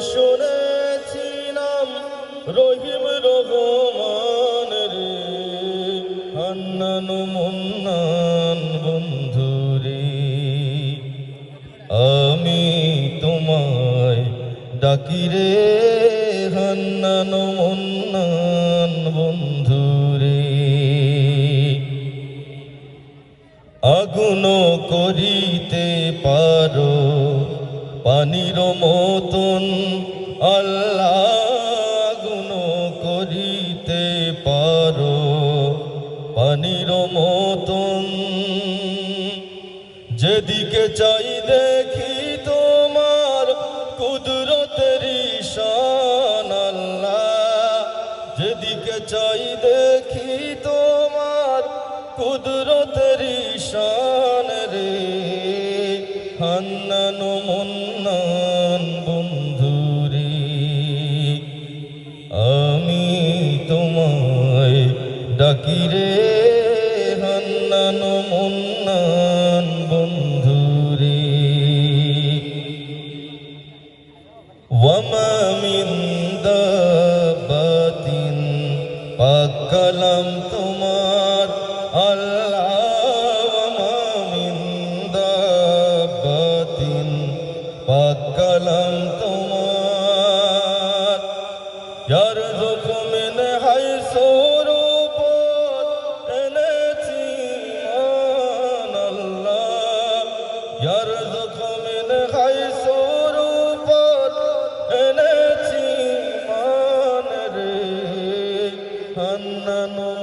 শুনেছিলাম, রহিম রহমান রে। হান্নান মুন্নান বন্ধু রে। আমি তোমায় ডাকি রে হান্নান মুন্নান বন্ধু রে। আগুন করিতে পারো পানির মতন আল্লাহ আগুন করিতে পারো। পানির মতন যেদিকে চাই দেখি তোমার কুদরতের ঈশান আল্লাহ। যেদিকে চাই দেখি তোমার কুদরতের ঈশান জাকিরে হান্নান মুন্নান বন্ধুরে। ওয়ামা মিন দাবাতিন পাকালাম তোমার আল্লাহ। ওয়ামা মিন দাবাতিন পাকালাম তোমার। ইয়ার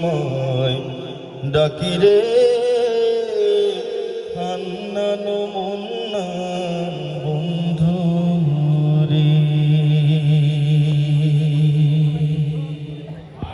তোমায় ডাকি রে।